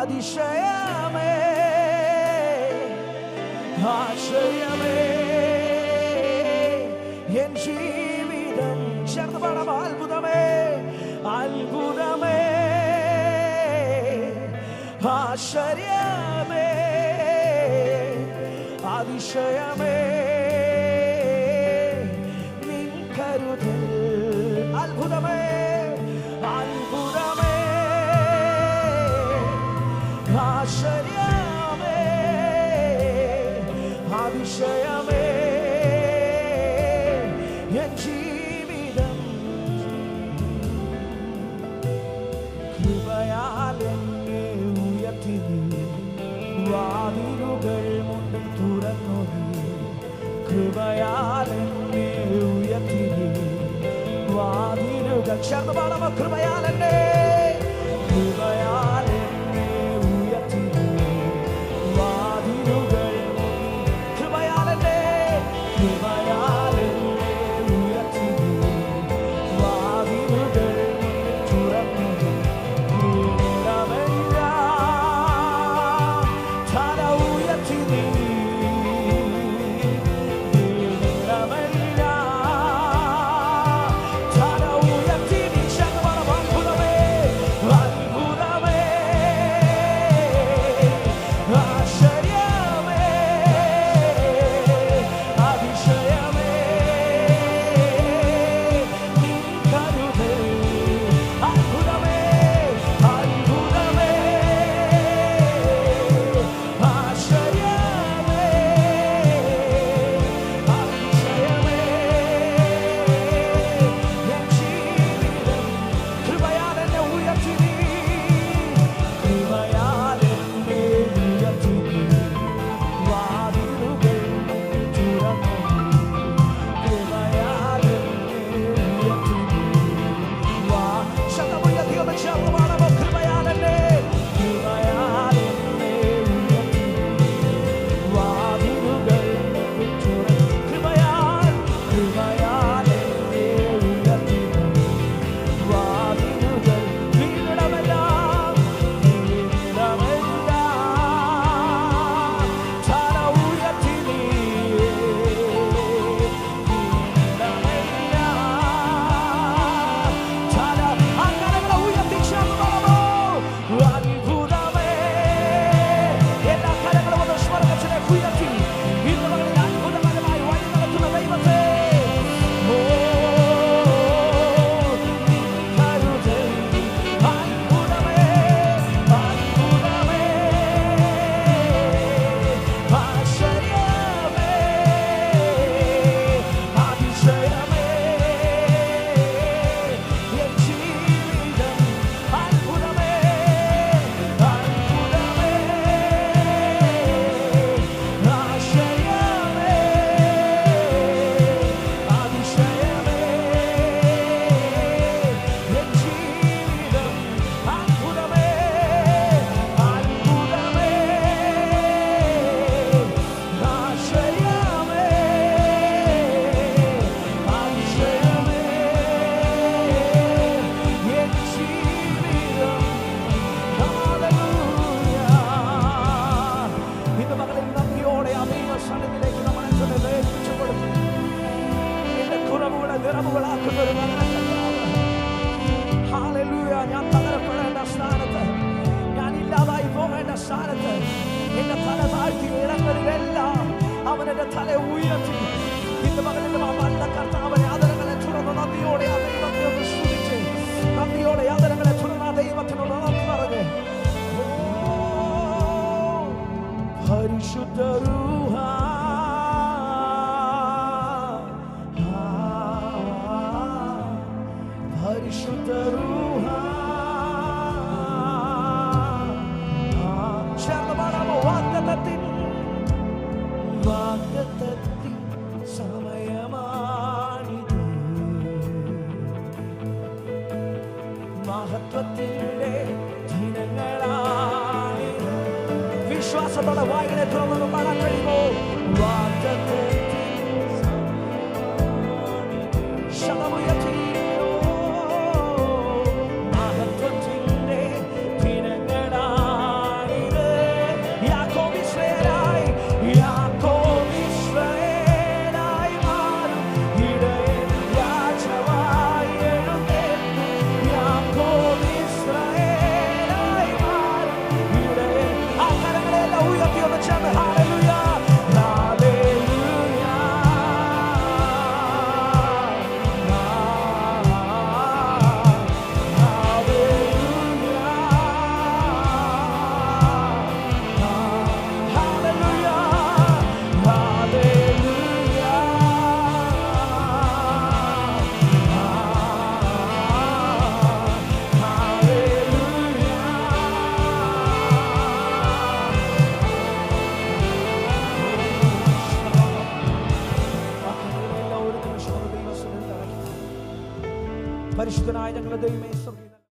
അതിശയമേ ആശ്രയമേ. N ജീവിതം ചേർന്ന് പാടാം അത്ഭുതമേ അത്ഭുതമേ. ആശ്ചര്യമേ അതിശയമേ. നിൻ കരുതൽ ആശ്ചര്യമേ അതിശയമേ എൻ ജീവിതം കൃപയാൽ എന്നെ ഉയർത്തി. വാതിലുകൾ മുന്നിൽ തുറന്നു. കൃപയാൽ എന്നെ ഉയർത്തി വാതിലുകൾ ചേർന്ന് പാടാമോ കൃപയാൽ കുറവുകളെ നിറവുകളാക്കുന്ന ഒരു ഞാൻ തകരപ്പെടേണ്ട സ്ഥാനത്ത് ഞാൻ ഇല്ലാതായി പോകേണ്ട സ്ഥാനത്ത് എന്റെ തല താഴ്ത്തി ഇടങ്ങളിലെല്ലാം അവൻ തല ഉയർത്തി. ഇന്ന് മകളിൽ നല്ല കർത്താവനെ ആദരങ്ങളെ തുടർന്ന് നന്ദിയോടെ നന്ദിയോടെ ആദരങ്ങളെ തുടർന്ന് ദൈവത്തിനോട് നന്ദി പരിശുദ്ധ മഹത്വത്തിന്റെ ദിനങ്ങളാണിത് വിശ്വാസത്തോടെ വായികളെ തുറന്നു പാടാൻ കഴിയുമോ? വാഗ്ദത്തത്തിൻ പരിശുദ്ധനായ ഞങ്ങളുടെ ദൈവമേ